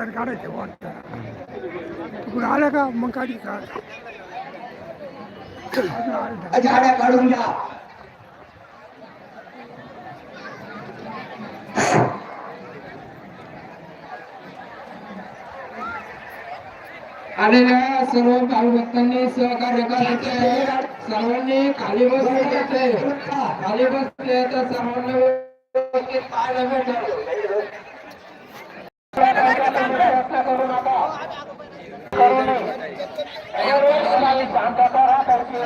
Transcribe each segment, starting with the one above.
हाताने काढायचे वाटतं. तिकडून आलं का? मग काढी का? झाड्या काढून घ्या. आलेल्या सर्व भाविभक्तांनी सहकार्य करायचे. सर्वांनी खाली बसायचे खाली बसले तर सर्वांना व्यवस्थित पाहायला भेटेल करू नका. करू नये. शांतता राखायची.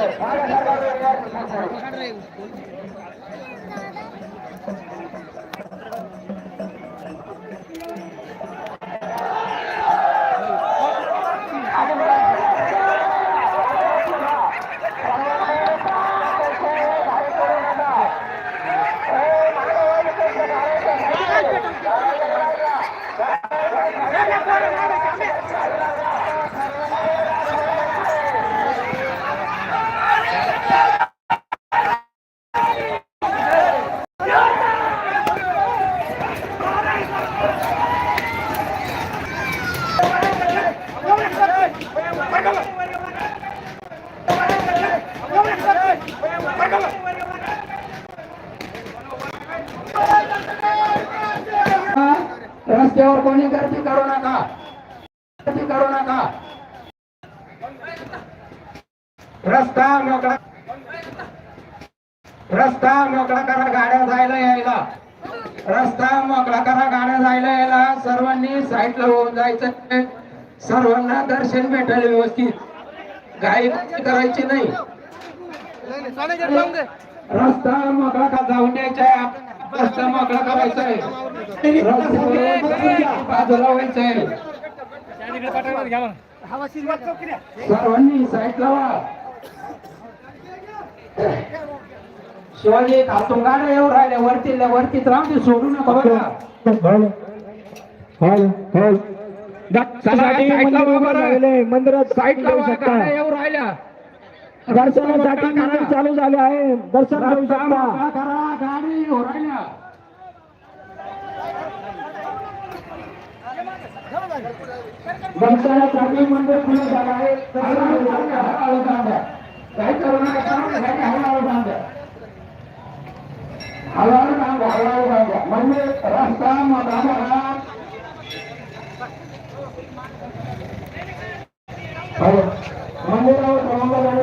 रस्त्यावर कोणी गर्दी करू नका. गर्दी करू नका. रस्ता मोकळा रस्ता मोकळा करा गाड्या जायला यायला. रस्ता मोकळा करा गाड्या जायला यायला. सर्वांनी साईडला होऊन जायचं. सर्वांना दर्शन भेटेल व्यवस्थित. गाई करायची नाही. रस्ता मोकळा का जाऊन द्यायचा रस्ता मोकळा करायचा आहे. बाजूला व्हायचं आहे. सर्वांनी साईड लावा. शिवाजी खातून गाड्या येऊ राहिल्या. वरती वरतीच राहून दे, सोडू नका आहे. मंदिरात साईड लावा येऊ राहिल्या. दर्शनासाठी मंदिर चालू झाले आहे दर्शन रस्ता शकता गाडी दर्शनासाठी मंदिर खुलं झालं आहे. काही करू नका, हळूहळू द्या. हळूहळू. म्हणजे रस्ता. हो. मंदिरावर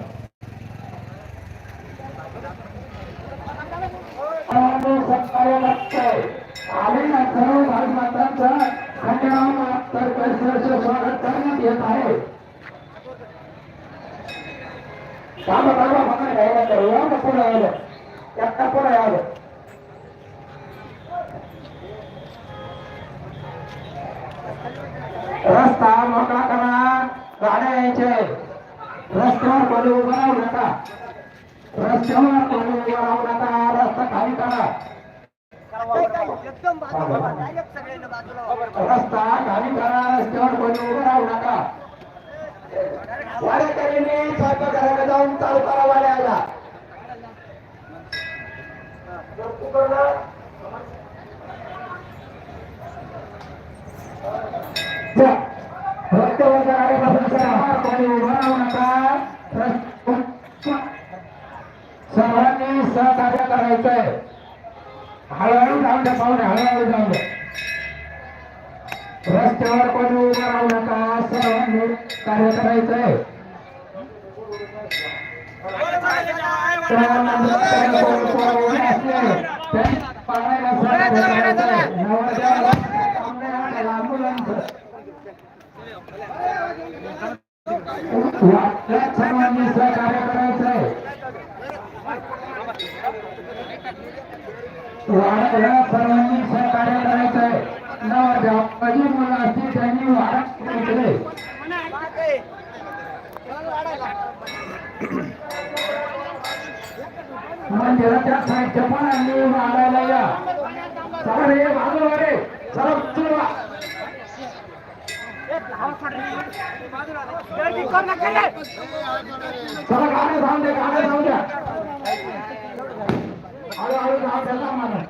बाबा बाबा पकडे घ्यायला तर కూడా पुढे आलं కూడా पुढे रस्ता मोकळा करा गाड्या यायचे रस्त्यावर कोणी उभं राहू नका रस्त्यावर कोणी उभं राहू नका रस्ता खाली करा रस्ता खाली करा रस्त्यावर कोणी उभं राहू नका. वाडेकरीने स्वयंपाकघराकडे जाऊन चालू करा वाड्याला. सर्वांनी सहकार्य करायचंय. हळूहळू जाऊन द्या पाहुणे हळूहळू जाऊन द्या. रस्त्यावर कोणी उभं राहू नका. सर्वांनी कार्य करायचंय. सर्वांना सहकार्य सर्वांनी सहकार्य करायचंय. वाड्याला सर्वांनी मुलं असतील त्यांनी वाढत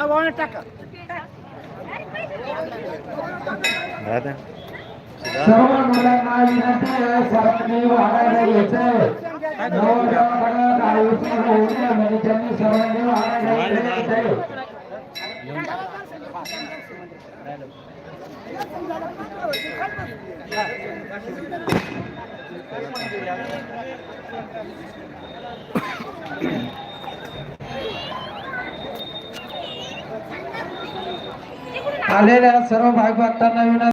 অনেক টাকা দাদা Thank you. आलेल्या सर्व भागवतांना विनंती